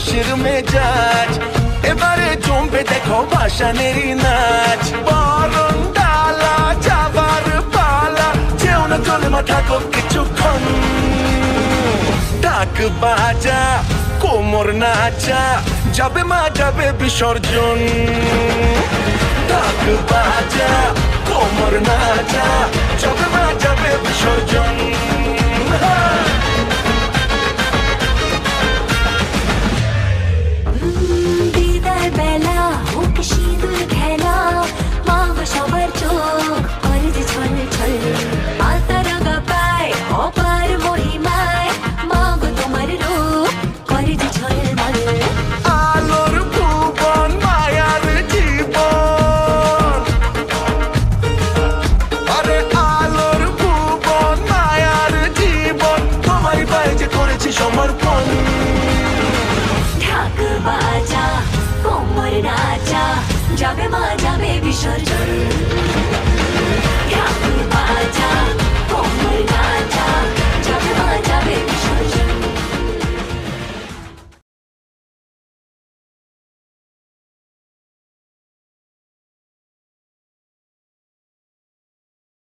খুশির মেজাজ। এবারে জমবে দেখো ভাসানেরই নাচ। বরণ ডালা, যাবার পালা, যেও না চলে মাথা গো কিছুক্ষণ। ডাক বাজা, কোমর নাচা, যাবে মা, যাবে বিসর্জন। ডাক বাজা, কোমর নাচা, যাবে মা, যাবে বিসর্জন। যাবে মা যাবে বিসর্জন।